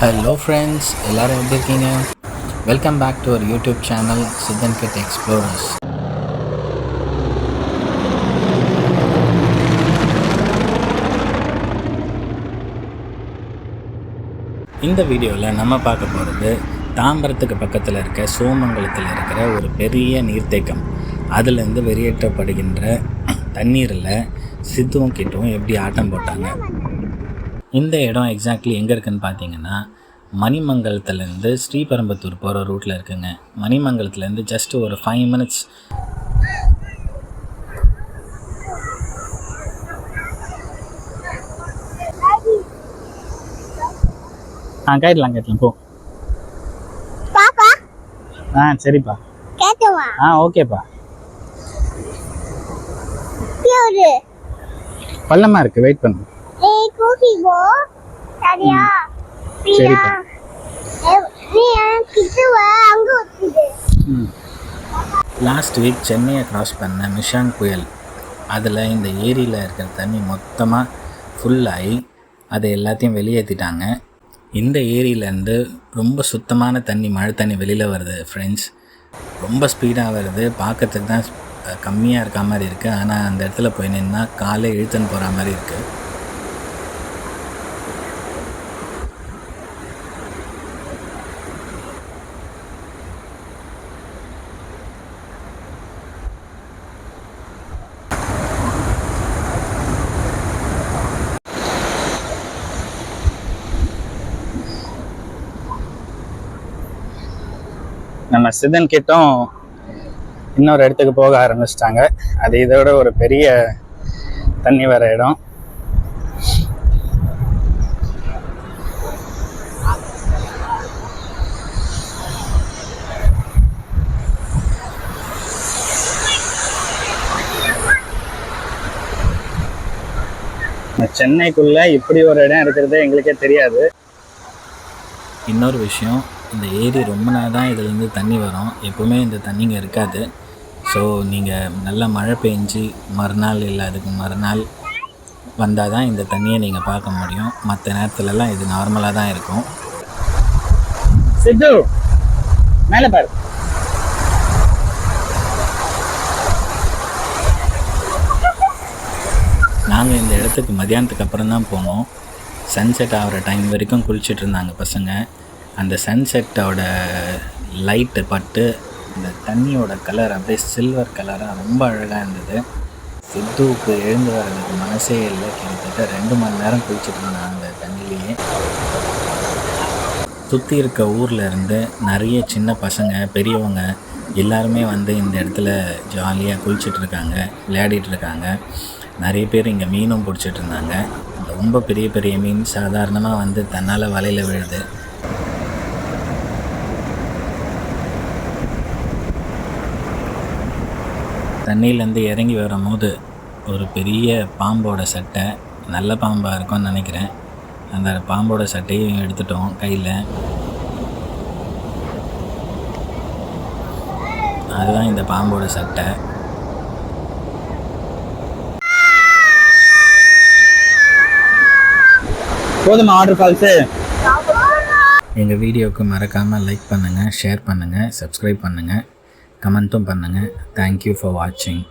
Hello friends எல்லோரும் எப்படி இருக்கீங்க? Welcome back to our YouTube channel Siddhan kid explorers இந்த வீடியோவில் நம்ம பார்க்க போகிறது தாம்பரத்துக்கு பக்கத்தில் இருக்க சோமங்கலத்தில் இருக்கிற ஒரு பெரிய நீர்த்தேக்கம். அதுலேருந்து வெளியேற்றப்படுகின்ற தண்ணீரில் சித்துவும் கிட்டும் எப்படி ஆட்டம் போட்டாங்க? இந்த இடம் எக்ஸாக்ட்லி எங்கே இருக்குன்னு பார்த்தீங்கன்னா மணிமங்கலத்துலேருந்து ஸ்ரீபெரும்புத்தூர் போகிற ரூட்டில் இருக்குங்க. மணிமங்கலத்துலேருந்து ஜஸ்ட் ஒரு ஃபைவ் மினிட்ஸ் ஆ கேட்டலாம் கேட்டலாம் போ. பாப்பா. ஆ சரிப்பா. ஆ ஓகேப்பா. பள்ளமாக இருக்குது வெயிட் பண்ணு. போ சரியா? பிரியா நீ கிட்டுவ அங்க வச்சுது லாஸ்ட் வீக் சென்னையை கிராஸ் பண்ண மிஷாங் புயல். அதில் இந்த ஏரியில் இருக்கிற தண்ணி மொத்தமாக ஃபுல்லாகி அதை எல்லாத்தையும் வெளியேற்றிட்டாங்க இந்த ஏரியிலேருந்து ரொம்ப சுத்தமான தண்ணி மழை தண்ணி வெளியில் வருது ஃப்ரெண்ட்ஸ் ரொம்ப ஸ்பீடாக வருது. பார்க்கறதுக்கு தான் கம்மியாக இருக்க மாதிரி இருக்குது ஆனால் அந்த இடத்துல போய் நின்னா காலை இழுத்துன்னு போகிற மாதிரி இருக்குது நம்ம சிதன் கிட்டும் இன்னொரு இடத்துக்கு போக ஆரம்பிச்சிட்டாங்க. அது இதோட ஒரு பெரிய தண்ணி வர இடம். சென்னைக்குள்ள இப்படி ஒரு இடம் இருக்கிறது எங்களுக்கே தெரியாது. இன்னொரு விஷயம் இந்த ஏரி ரொம்ப நாள் தான் இதுலேருந்து தண்ணி வரும். எப்பவுமே இந்த தண்ணிங்க இருக்காது. ஸோ நீங்கள் நல்லா மழை பெஞ்சு மறுநாள் இல்லை அதுக்கு மறுநாள் வந்தால் தான் இந்த தண்ணியை நீங்கள் பார்க்க முடியும். மற்ற நேரத்துலலாம் இது நார்மலாக தான் இருக்கும். சித்து மேலே பாரு. நாங்கள் இந்த இடத்துக்கு மதியானத்துக்கு அப்புறம் தான் போனோம். சன்செட் ஆகிற டைம் வரைக்கும் குளிச்சுட்டு இருந்தாங்க பசங்க. அந்த சன்செட்டோட லைட்டு பட்டு அந்த தண்ணியோட கலர் அப்படியே சில்வர் கலராக ரொம்ப அழகாக இருந்தது. சித்துவுக்கு எழுந்து வர்றதுக்கு மனசே இல்லை. கிட்டத்தட்ட ரெண்டு மணி நேரம் குளிச்சுட்டு இருந்தாங்க அந்த தண்ணியிலேயே. சுற்றி இருக்க ஊரில் இருந்து நிறைய சின்ன பசங்க பெரியவங்க எல்லாருமே வந்து இந்த இடத்துல ஜாலியாக குளிச்சுட்டு இருக்காங்க விளையாடிட்டு இருக்காங்க. நிறைய பேர் இங்கே மீனும் பிடிச்சிட்டு இருந்தாங்க. ரொம்ப பெரிய பெரிய மீன் சாதாரணமாக வந்து தன்னால் வலையில் விழுது. தண்ணியிலேருந்து இறங்கி வரும்போது ஒரு பெரிய பாம்போட சட்டை நல்ல பாம்பாக இருக்கும்னு நினைக்கிறேன். அந்த பாம்போட சட்டையும் எடுத்துட்டோம் கையில். அதுதான் இந்த பாம்போட சட்டை. போதுமா ஆர்டர் கால்ஸு எங்கள் வீடியோவுக்கு மறக்காமல் லைக் பண்ணுங்கள் ஷேர் பண்ணுங்கள் சப்ஸ்கிரைப் பண்ணுங்கள் கமெண்ட்டும் பண்ணுங்கள் தேங்க்யூ ஃபார் வாட்சிங்